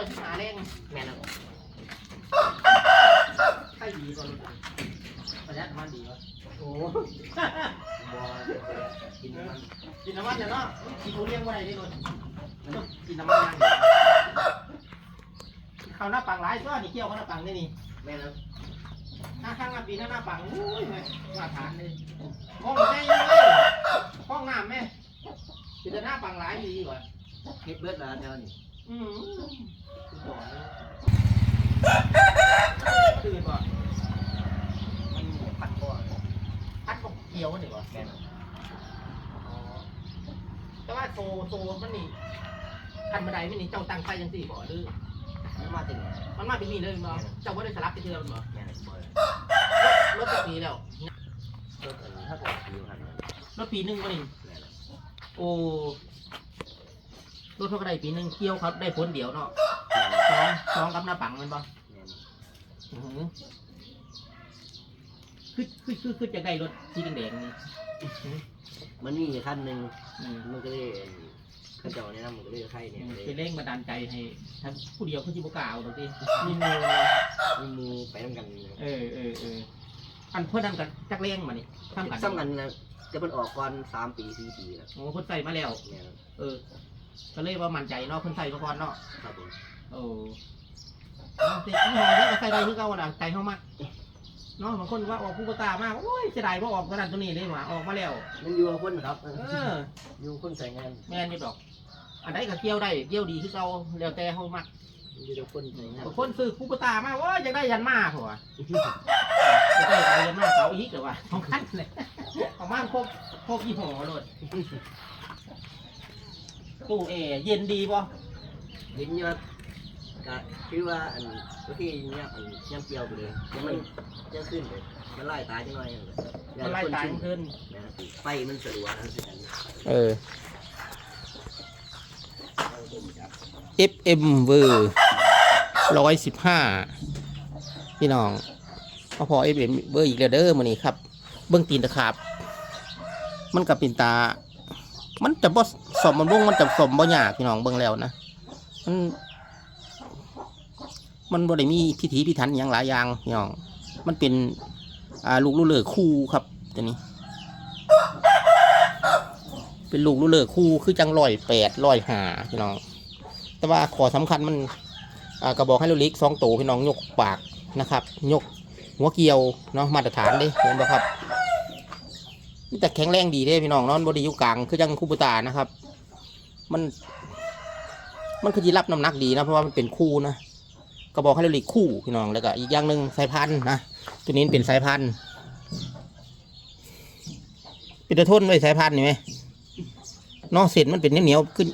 อยหาแรงแม่นแล้วใครดีก่อนลูกประหยัดมันดีวะโอ้โหบอลกินมันกินน้ำมันเนี่ยเนาะกินเขาเลี้ยงไว้ได้เลยกินน้ำมันย่งเขาหน้าปังหลายตันี่เกี่ยวเขาหน้าปังได้นี่แม่นแล้วหน้าข้างหน้าปีหน้าหน้าปังอุ้ยแม่มาฐานเลยห้องแม่ยังเลยห้องน้ำแม่จะหน้าปังหลายดีกว่าเก็บเบิดแล้วเท่านี่ ต่อเลยตื่นก่อนมันพัดบ่พัดบอกเกี่ยวมันดีกว่าแม่นะแต่ว่าโซโซมันนี่คันบันไดมันนี่เจ้าตังไฟยังสี่บ่หรือมันมาถึงมันมาเป็นนี่เลยมั้งเจ้าว่าได้สลับไปเทือมั้งแม่นบ่รถจะปีแล้วรถอันถ้าบอกอยู่คันรถปีหนึ่งมันนี่โอ้รถเท่าไรปีหนึ่งเกี่ยวครับได้ผลเดียวเนาะ สองสองกับหน้าปังแมันบ่แม่นะอื้อหือคือคือคือคือจะได้รถสีแดงๆนี่มันมีคันหนึ่งอืมมันก็เลยเขาเจ้าแนะนำมันก็เลยใครเนี่ยเลยเป็นแรงบันดาลใจให้ถ้าผู้เดียวเขาจิบกล้าเอาดอกดิมีมูมีมือไปน้ำกันนะเออเออเอออันเพื่อนนั่นกันจักเลี้ยงมานี่ทำกันซ้ำกันนะจะมันออกก่อนสามปีสี่ปีแล้วโอ้คนใส่มาแล้วแม่นะเออ ก็เลยว่ามั่นใจเนาะคนใส่มาก่อนเนาะครับผม โอ้เอาสิเอาหอที่ใส่ได้คือเก่าน่ะใจเขามากเนาะบางคนว่าออกผู้กตามากโอ้ยเสียดายว่าออกขนาดตัวนี้เลยหว่าออกมาแล้ว มันอยู่กับคนครับเอออยู่คนใส่งานแม่นอยู่ดอก อันใดก็เกี่ยวได้เกี่ยวดีคือเก่าแล้วแต่เขามักอยู่กับคนใส่งานบางคนซื้อผู้กตามากว่าอยากได้ยันมาผัวจะได้เอายันมาเขาอีกหรือว่าสองคันเลยเอามาครบครบยี่ห้อเลยตู้เอเย็นดีป่ะเห็นอยู่ว่า ก็คือว่าอันก็ที่เนี่ยอันย่ำเกลียวไปเลยเดี๋ยวมันจะขึ้นเลยมันไล่ตายจังหน่อยเลยมันไล่ตายขึ้นนะครับไฟมันสะดวกนะสิอันนี้เออเอาต้มจับ FM เวอร์ร้อยสิบห้าพี่น้องมาพอ FM เวอร์อีกแล้วเด้อมื้อนี้ครับ เบื้องตีนตะขาบ มันกับปินตา มันจะบ่สมมันวงมันจะสมบ่ยากพี่น้องเบิ่งแล้วนะ มัน มันบ่ได้มีพิธีพิถันอย่างหลายอย่างพี่น้อง มันเป็นอ่าลูกลูกเลือคู่ครับตัวนี้ เป็นลูกลูกเลือคู่คือจังร้อยแปดร้อยหาพี่น้อง แต่ว่าขอสำคัญมันอ่ากระบอกให้ลูกเล็กสองตัวพี่น้องยกปากนะครับ ยกหัวเกลียวเนาะมาตรฐานเด้เห็นบ่ครับนี่แต่แข็งแรงดีเด้พี่น้องนอนบไดีอยู่กลางคือจังคู่ปตานะครับ มัน มันคือจีรับน้ำหนักดีนะเพราะว่ามันเป็นคู่นะ กระบอกให้ลูกเล็กคู่พี่น้องแล้วก็อีกอย่างหนึ่งสายพันธุ์นะตัวนี้เป็นสายพันธุ์เป็นตะทนไว้สายพันธุ์นี่ไหมเนอกเส้นมันเป็นเหนียวๆขึ้น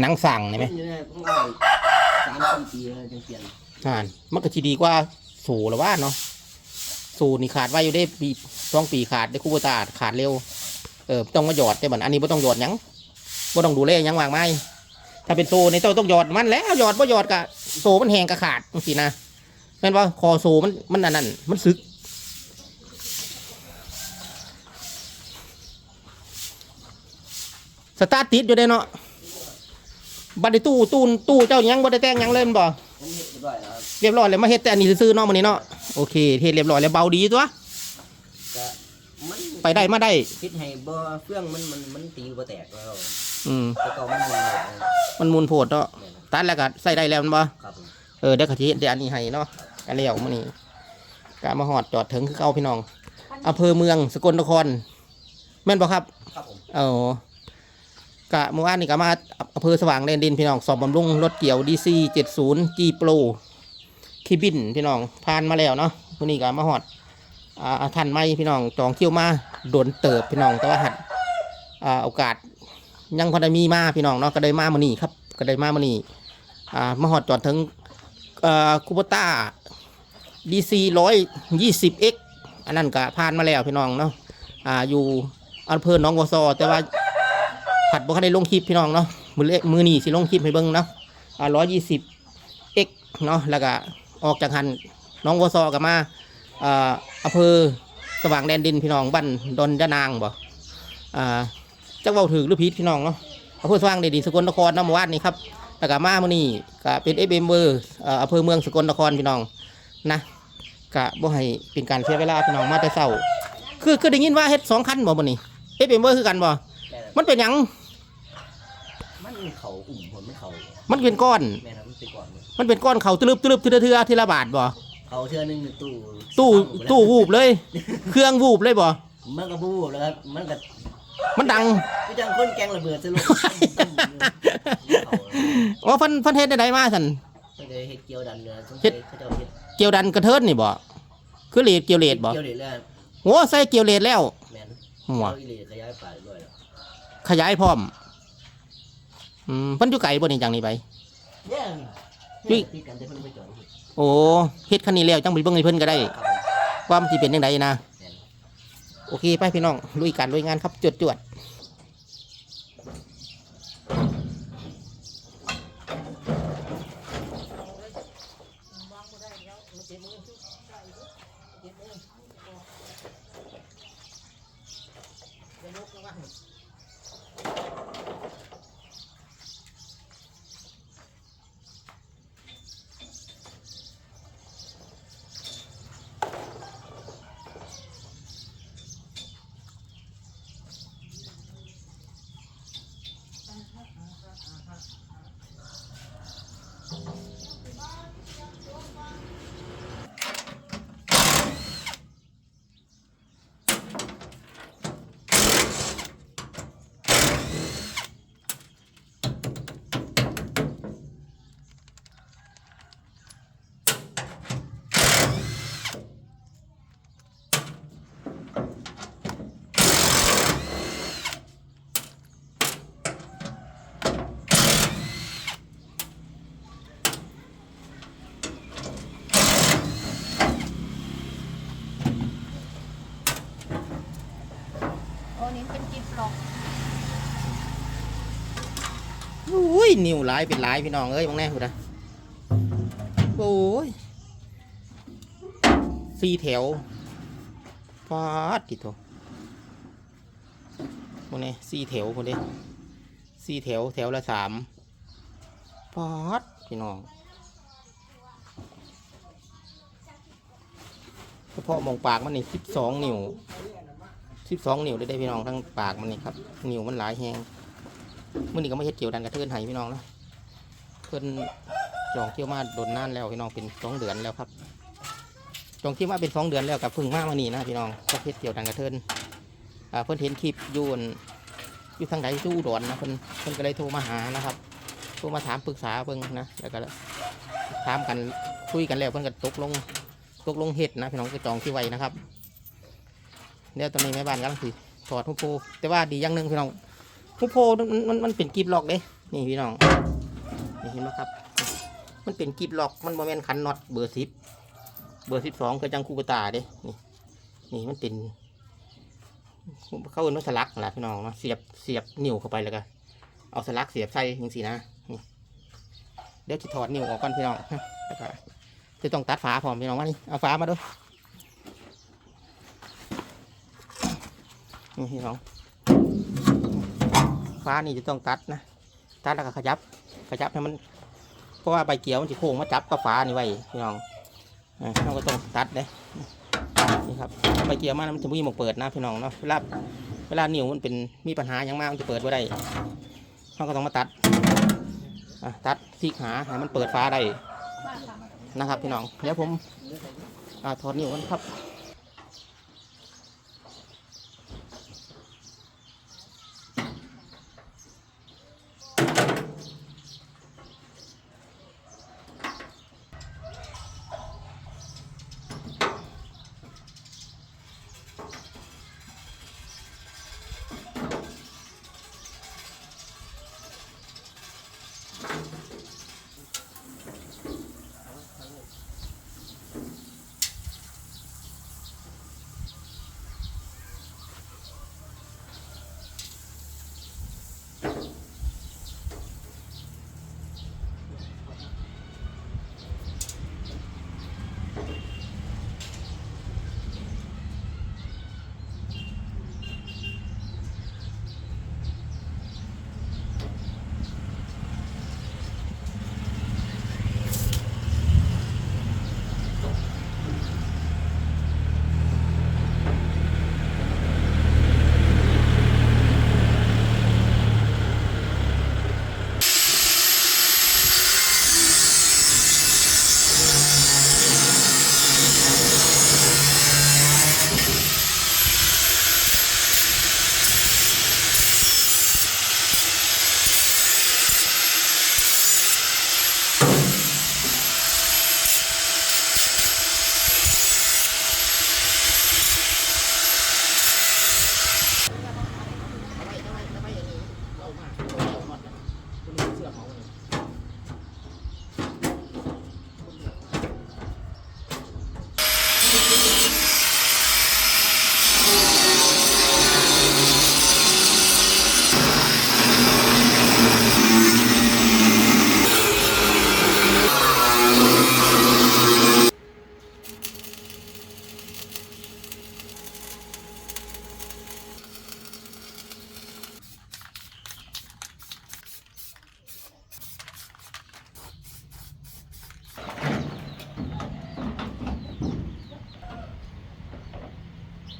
หนังสั่งนี่ไหมอยู่เนี่ยต้องไล่สามสี่ปีเลยจึงเปลี่ยนอ่านมันก็ทีดีกว่าสูหรือว่าเนาะสูนี่ขาดไว้อยู่ได้ปีสองปีขาดได้คู่บตาขาดเร็วเออต้องมาหยอดแต่บัดอันนี้ไม่ต้องหยอดหยังไม่ต้องดูแลหยังวางไม้ถ้าเป็นโซในเต้าต้องหยอดมันแล้วหยอดบ่หยอดกะ โซมันแหงกะขาดจังสินะแม่นว่าคอโซมันมันอันนั้นมันซึกสตาร์ทติดอยู่ได้เนาะบัดได้ตู้ตู้ตู้เจ้าหยังบ่ได้แต่งหยังเลยแมันบ่มันเฮ็ดเรียบร้อยแล้วครับเรียบร้อยแล้วมาเฮ็ดแต่อันนี้ซื้อๆเนาะมื้อนี้เนาะโอเคเฮ็ดเรียบร้อยแล้วเบาดีตัวก็มันไปได้มาได้คิดให้บ่เฟื่องมันมันมันตีบ่แตกแล้วอืมแต่ก็มันมันเลยมันมูลโพดเนาะเนี่ยนะ ตัดแล้วก็ใส่ได้แล้วแมันบ่ครับผมเออเดี๋ยวกะทิเดี๋ยวอันนี้ให้เนาะกันแล้วมื้อนี้กะมาฮอดจอดถึงคือเก่าพี่น้องอำเภอเมืองสกลนครแม่นบ่ครับ ครับผมเออกะเมื่อวานนี่ก็มาอำเภอสว่างแดนดินพี่น้องสอบบำรุงรถเกี่ยว DC 70 G Pro คีบินพี่น้องผ่านมาแล้วเนาะมื้อนี้ก็มาฮอดอ่าทันไหมพี่น้องจองคิวมาโดนเติบพี่น้องแต่ว่าหัดอ่าโอกาสยังพอได้มีมาพี่น้องเนาะก็ได้มามื้อนี้ครับ ก็ได้มามื้อนี้ อ่ามาฮอดจอดถึงคูโบต้า DC 120X อันนั้นก็ผ่านมาแล้วพี่น้องเนาะอ่าอยู่อำเภอหนองวัวซอแต่ว่าผัดบ่ทันได้ลงคลิปพี่น้องเนาะมือเลมือนีสิลงคลิปให้เบิ่งเนาะอ่า120 X เนาะแล้วก็ออกจากหันหน้องวัวซอกับมาอ่าอำเภอสว่างแดนดินพี่น้องบ้านดอนยะนางบ่อ่าจักเว้าถือหรือผิดพี่น้องเนาะอำเภอสว่างแดนดินสกลนครเนาะเมื่อวานนี้ครับ แล้วก็มามื้อนี้ก็เป็น FM เบอร์อ่าอำเภอเมืองสกลนครพี่น้องนะกะบ่ให้เป็นการเสียเวลาพี่น้องมาแต่เช้าคือคือได้ยินว่าเฮ็ดสองคันบ่มื้อนี้เฮ็ดเป็นเบอร์คือกันบ่แต่มันเป็นหยังมันเขาอุ่มผมไม่เขามันเป็นก้อนแม่ครับมันไปก่อนเลยมันเป็นก้อนเขาตลึบตลึบทีละเทือทีละบาทบ่เขาเชื่อหนึงในตู้ตู้ตู้วูบเลย เครื่องวูบเลยบ่มันก็บูบแล้วครับมันก็ มันดังพี่จังคนแกงระเบิดสลบเขาอ๋อเพิ่นเพิ่นเฮ็ดได้ไดมาซั่นไม่ได้เฮ็ดเกี่ยวดันเลยสงเฮ็สัดยเขาจะเอาเฮ็ดเกี่ยวดันกระเทินนี่บ่คือเลดเกี่ยวเลดบ่เกี่ยวเด็ดแล้วโหใส่เกี่ยวเลดแล้วแม่นหัวเอาอีหลีขยายป่าด้วยแล้วขยายพร้อมอืมเพิ่นอยู่ไกลบ่นี่จังนี่ไปเนี่ยนี่ติดกันแต่เพิ่นไม่จอดโอ้เฮ็ดคันนี้แล้วจังไปเบิ่งให้เพิ่นก็ได้ครับผมว่ามันสิเป็นจังไดนะแม่น โอเคไปพี่น้องลุยกันลุยงานครับจวดจวด ยนิ้วหลายเป็นหลายพี่น้องเอ้ยมองแน่พูดนะโอ้ยสี่แถวฟาดติดโถมองแน่สี่แถวคนเด้สี่แถวแถวละสามฟาดพี่น้องเฉพาะมองปากมันนี่สิบสองนิ้วสิบสองนิ้วได้ได้พี่น้องทั้งปากมันนี่ครับ นิ้วมันหลายแหง มื่อนี้ก็ไม่เฮ็ดเกี่ยวดันกระเทือนไห้พี่น้องนะเพิ่นจองเที่ยวมาโดนนานแล้วพี่น้องเป็นสองเดือนแล้วครับจองเที่ยวมาเป็นสองเดือนแล้วกับพึ่งมามานี่นะพี่น้องก็เฮ็ดเกี่ยวดันกระเทือนอ่าเพิ่นเห็นคลิปยูนอยู่ทางไหนสู้ดอนนะเพิ่นเพิ่นก็เลยโทรมาหานะครับโทรมาถามปรึกษาเพิ่งนะแล้วก็ถามกันคุยกันแล้วเพิ่นก็ตกลงตกลงเฮ็ดนะพี่น้องก็จองที่ไว้นะครับเดี๋ยวตอนนี้แม่บ้านกำลังสิถอดทุกโพแต่ว่าดีอย่างหนึ่งพี่น้อง ผู้โพมันมันมันเป็นกีบล็อกเด้นี่พี่น้องนี่เห็นไหมครับ มันเป็นกีบล็อกมันโมเมนต์ขันน็อตเบอร์สิบเบอร์สิบสองคือจังคูกตาเด้นี่นี่มันเป็นเข้าเอินว่าสลักแหละพี่น้องเนาะเสียบเสียบนิ้วเข้าไปแล้วก็เอาสลักเสียบใส่ยังสีนะนี่เดี๋ยวจะถอดนิ้วออกก่อนพี่น้องแล้วก็จะต้องตัดฝาพร้อมพี่น้องว่านี่เอาฝามาด้วยนี่พี่น้อง ฟ้านี่จะต้องตัดนะตัดแล้วก็ขยับ ขยับให้มัน เพราะว่าใบเกี่ยวมันจะโค้งมาจับกับฟ้านี่ไว้พี่น้องอ่าเราก็ต้องตัดเด้นี่ครับใบเกี่ยวมามันจะมีหมกเปิดนะพี่น้องเนาะเวลาเวลานิ้วมันเป็นมีปัญหาอย่างมากมันจะเปิดไ่ได้เราก็ต้องมาตัดตัดพลิกหาให้มันเปิดฟ้าได้นะครับพี่น้องเดี๋ยวผมอถอดนิ้วกันครับ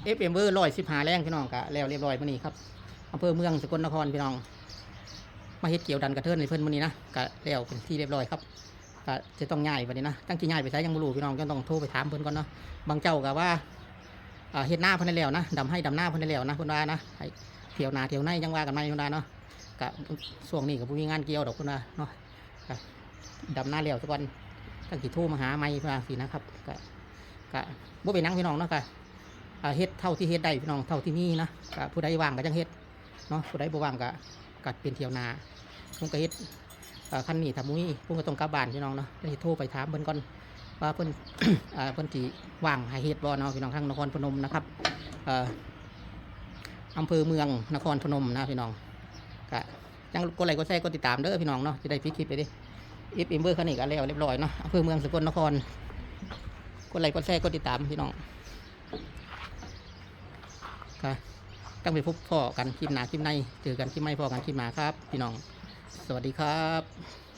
เอฟเอ็มเบอร์ร้อยสิบหาแรงพี่น้องกะแล้วเรียบร้อยมื่อนี้ครับอำเภอเมืองสกลนครพี่น้อง มาเฮ็ดเกี่ยวดันกระเทินในเพิ่อนมื่อนี้นะกะแล้วเป็นที่เรียบร้อยครับกะจะต้องย้ายวันนี้นะตั้งที่ย้ายไปใช้ยังบ่รู้พี่น้องก็ต้องโทรไปถามเพิ่อนก่อนเนาะบางเจ้าก็ว่าเฮ็ดหน้าเพิ่นได้แล้วนะดำให้ดำหน้าเพิ่นได้แล้วนะเพิ่นว่านะเที่ยวนาเที่ยวในยังว่ากันไม่เพิ่นว่าเนาะกะช่วงนี้ก็บ่มีงานเกี่ยวดอกเพิ่นว่าเนาะกะดำหน้าแล้วสักวันตั้งสิโทรมาหาไม่เพิ่นว่าสินะครับกะกะบ่เป็นหยังพี่น้องเนาะกะ เฮ็ดเท่าที่เฮ็ดได้พี่น้องเท่าที่มีนะกะผู้ใดว่างก็จังเฮ็ดเนาะผู้ใดบ่ว่างก็กัดเป็นเที่ยวนาผมก็เฮ็ดอ่าคันนี้ถ้ามุ้ยผมก็ต้องกลับบ้านพี่น้องเนาะได้โทรไปถามเพิ่นก่อนว่าเพิ่นเพิ่นสิว่างให้เฮ็ดบ่เนาะพี่น้องทางนครพนมนะครับอ่ออำเภอเมืองนครพนมนะพี่น้องก็ยังกดไลค์กดแชร์กดติดตามเด้อพี่น้องเนาะจะได้พิคลิปไปดิอีฟเอ็มเบอร์คันนี้ก็แล้วเรียบร้อยเนาะอำเภอเมืองสกลนครกดไลค์กดแชร์กดติดตามพี่น้อง ค่ะต้องไปพบพ่อกันคลิปหนาคลิปในเจอกันคลิปไม่พ่อกันคลิปมาครับ พี่น้อง สวัสดีครับ